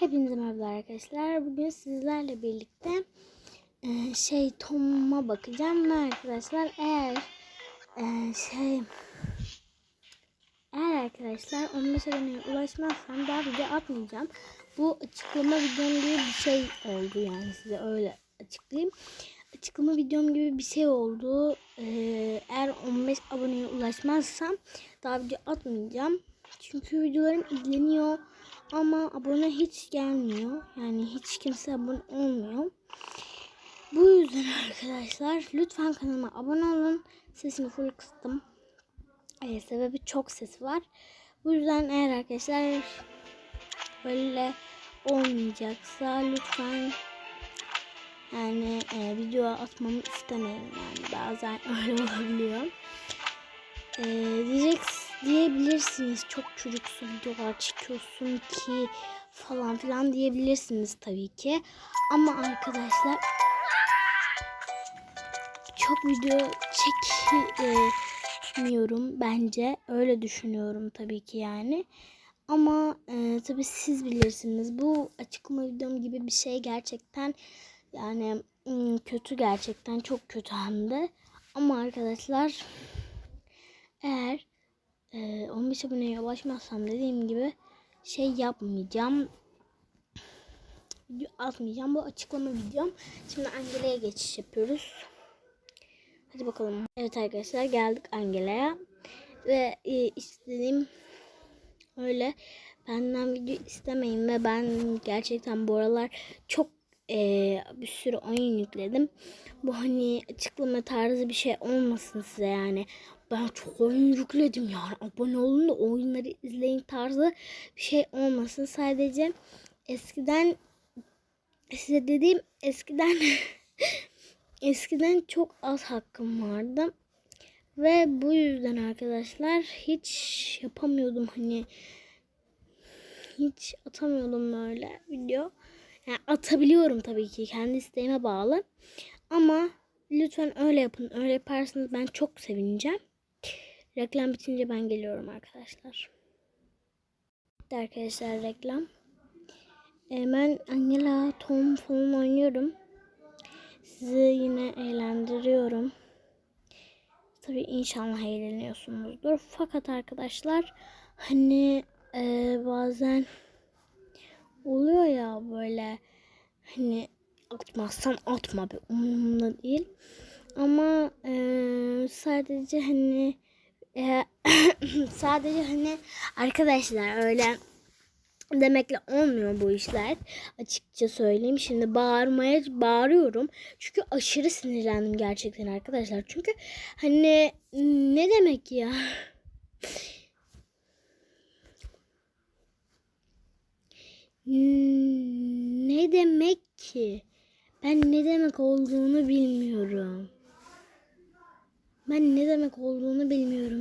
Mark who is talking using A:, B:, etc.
A: Hepinize merhaba arkadaşlar. Bugün sizlerle birlikte e, şey Tom'a bakacağım ve arkadaşlar eğer e, şey eğer arkadaşlar 15 aboneye ulaşmazsam daha video atmayacağım. Bu açıklama videom gibi bir şey oldu yani size öyle açıklayayım. Açıklama videom gibi bir şey oldu. E, eğer 15 aboneye ulaşmazsam daha video atmayacağım. Çünkü videolarım izleniyor ama abone hiç gelmiyor. Yani hiç kimse abone olmuyor. Bu yüzden arkadaşlar lütfen kanalıma abone olun. Sesimi full kıstım. Evet, sebebi çok ses var. Bu yüzden eğer arkadaşlar böyle olmayacaksa lütfen yani e, video atmamı istemeyin yani bazen öyle olabiliyor. E, diyeceksiniz diyebilirsiniz çok çocuksu videolar çekiyorsun ki falan filan diyebilirsiniz tabii ki. Ama arkadaşlar çok video çekmiyorum bence. Öyle düşünüyorum tabii ki yani. Ama e, tabii siz bilirsiniz. Bu açıklama videom gibi bir şey gerçekten yani ım, kötü gerçekten çok kötü hem. Ama arkadaşlar eğer e, 15 aboneye ulaşmazsam dediğim gibi şey yapmayacağım. Video atmayacağım. Bu açıklama videom. Şimdi Angela'ya geçiş yapıyoruz. Hadi bakalım. Evet arkadaşlar geldik Angela'ya. Ve e, istediğim öyle benden video istemeyin ve ben gerçekten bu aralar çok e, bir sürü oyun yükledim. Bu hani açıklama tarzı bir şey olmasın size yani. Ben çok oyun yükledim yani. Abone olun da oyunları izleyin tarzı bir şey olmasın. Sadece eskiden size dediğim eskiden eskiden çok az hakkım vardı. Ve bu yüzden arkadaşlar hiç yapamıyordum hani hiç atamıyordum böyle video. Yani atabiliyorum tabii ki kendi isteğime bağlı. Ama lütfen öyle yapın. Öyle yaparsanız ben çok sevineceğim. Reklam bitince ben geliyorum arkadaşlar. Bitti arkadaşlar reklam. Ee, ben Angela, Tom falan oynuyorum. Sizi yine eğlendiriyorum. Tabii inşallah eğleniyorsunuzdur. Fakat arkadaşlar hani e, bazen oluyor ya böyle hani atmazsan atma be umurumda değil. Ama e, sadece hani e, sadece hani arkadaşlar öyle demekle olmuyor bu işler. Açıkça söyleyeyim. Şimdi bağırmaya bağırıyorum. Çünkü aşırı sinirlendim gerçekten arkadaşlar. Çünkü hani ne demek ya? Ne demek ki? Ben ne demek olduğunu bilmiyorum. Ben ne demek olduğunu bilmiyorum.